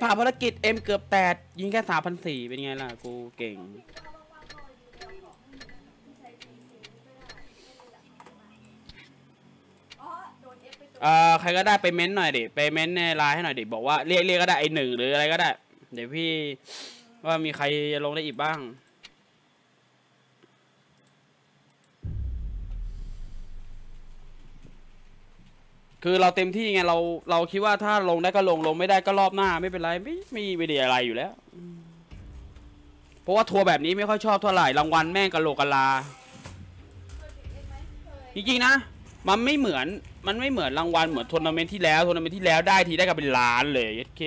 ผ่านภารกิจเอ็มเกือบแตดยิงแค่สามพันสี่เป็นไงล่ะ กูเก่ง เอ่อใครก็ได้ไปเม้นต์หน่อยดิ ไปเม้นต์ในไลน์ให้หน่อยดิ บอกว่าเรียกเรียกก็ได้ไอหนึ่งหรืออะไรก็ได้ เดี๋ยวพี่ว่ามีใครจะลงได้อีกบ้าง คือเราเต็มที่ไงเราเราคิดว่าถ้าลงได้ก็ลงลงไม่ได้ก็รอบหน้าไม่เป็นไรไม่ไม่ไม่ได้อะไรอยู่แล้ว เพราะว่าทัวร์แบบนี้ไม่ค่อยชอบเท่าไหร่รางวัลแม่งกะโหลกกะลา จริงๆนะ มันไม่เหมือนมันไม่เหมือนรางวัลเหมือนทัวร์นาเมนต์ที่แล้วทัวร์นาเมนต์ที่แล้วได้ทีได้กันเป็นล้านเลยยัดเค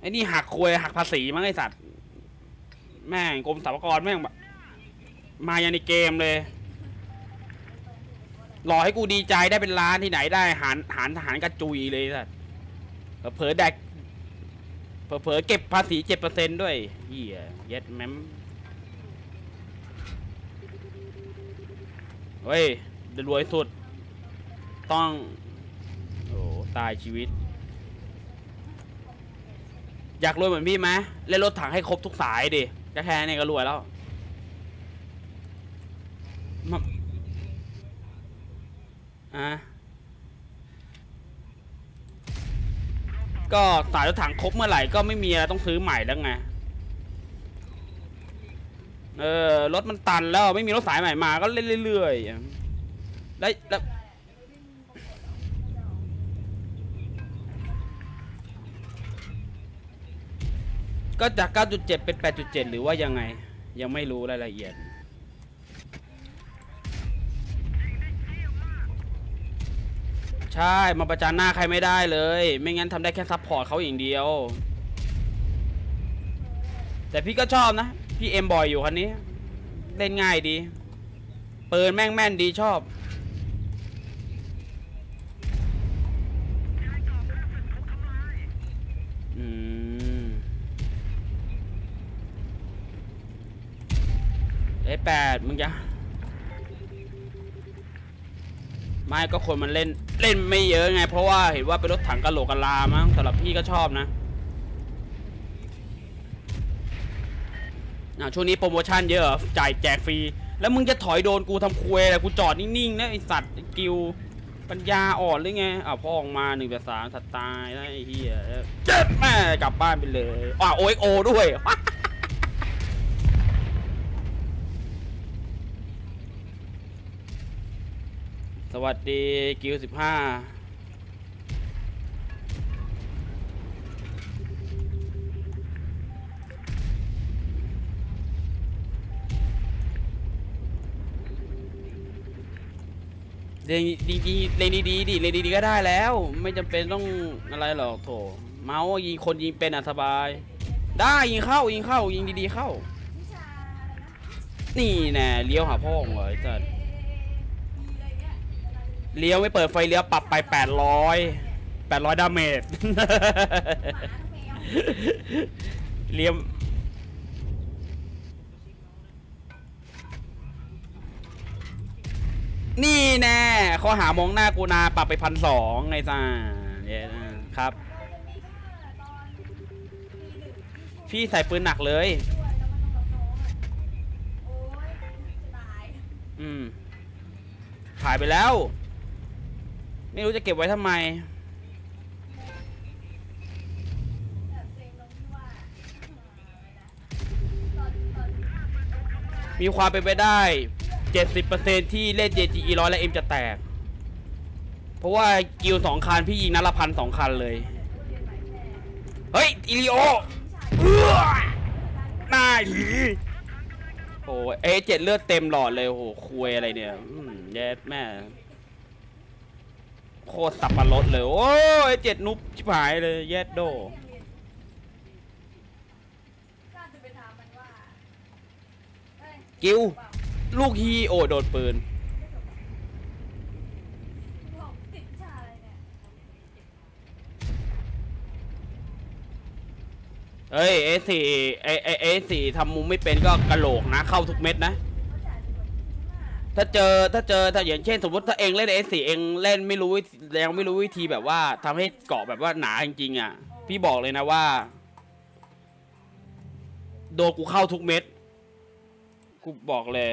ไอ้นี่หักควยหักภาษีมั้งไอสัตว์ แม่งกรมสรรพากรแม่งแบบมายันในเกมเลย หลอให้กูดีใจได้เป็นล้านที่ไหนได้หารหารทหารกระจุยเลยสัตว์เผลอแดกเผลอเก็บภาษีเจ็ดเปอร์เซ็นด้วยเฮียเย็ดแมมเฮ้ยรวยสุด ต้อง โอ้ตายชีวิต อยากรวยเหมือนพี่ไหมเล่นรถถังให้ครบทุกสายดิก็แค่นี้ก็รวยแล้วมา อะก็สายรถถังครบเมื่อไหร่ก็ไม่มีอะไรต้องซื้อใหม่แล้วไง เออรถมันตันแล้วไม่มีรถสายใหม่มาก็เล่นเรื่อยๆแล้วแล้วก็จาก 9.7 เป็น 8.7 หรือว่ายังไง ยังไม่รู้รายละเอียด ใช่มาประจานหน้าใครไม่ได้เลย ไม่งั้นทำได้แค่ซัพพอร์ตเขาอย่างเดียว แต่พี่ก็ชอบนะ พี่เอ็มบอยอยู่คันนี้ เล่นง่ายดีปืนแม่งแม่นดีชอบ อืมเอ้แปดมึงจะ ไม่ก็คนมันเล่นเล่นไม่เยอะไง เพราะว่าเห็นว่าเป็นรถถังกะโหลกกะลามั้งสำหรับพี่ก็ชอบนะอะช่วงนี้โปรโมชั่นเยอะจ่ายแจกฟรี แล้วมึงจะถอยโดนกูทำคุยอะไรกูจอดนิ่งๆนะไอสัตว์ไอ้กิวปัญญาอ่อนหรือไงอะพ่อออกมาหนึ่งแบบสามสัตว์ตายไอ้เหี้ยเจ็บแม่กลับบ้านไปเลยอะโอเอ็กโอด้วย สวัสดีกิวสิบห้าเรียนดีดีๆเรียนดีๆดิเรียนดีๆก็ได้แล้ว ไม่จำเป็นต้องอะไรหรอกโถเมาส์ยิงคนยิงเป็นอะสบาย ได้ยิงเข้ายิงเข้ายิงดีๆเข้า นี่แน่เลี้ยวหาพ่อของเหรอไอ้สัส เลี้ยวไม่เปิดไฟเลี้ยวปรับไป 800 800ดาเมจ เลี้ยวนี่แน่ข้อหามองหน้ากูนาปรับไปพันสองไงจ้าเนี่ยนะครับ พี่ใส่ปืนหนักเลย อืมขายไปแล้ว ไม่รู้จะเก็บไว้ทำไม มีความเป็นไปได้ 70%ที่เล่น JGE ร้อยและ M จะแตก เพราะว่ากิลสองคัน พี่ยิงนัดละพันสองคันเลย เฮ้ย อิริโอหน้าหีโอ้เอเจ็ดเลือดเต็มหลอดเลยโอ้โหคุยอะไรเนี่ยแย่แม่ โคตรสับปะรดเลย โอ้ยเจ็ดนุบชิบหายเลยแยดโดกิวลูกฮีโอโดนปืน เอ้ยเอสี่เอเอเอสี่ทำมุมไม่เป็นก็กระโหลกนะ เข้าทุกเม็ดนะ ถ้าเจอถ้าเจอถ้าอย่างเช่น สมมติถ้าเองเล่นเอสี่เองเล่นไม่รู้ยังไม่รู้วิธีแบบว่าทำให้เกาะแบบว่าหนาจริงๆอะ พี่บอกเลยนะว่า โดนกูเข้าทุกเม็ดกูบอกเลย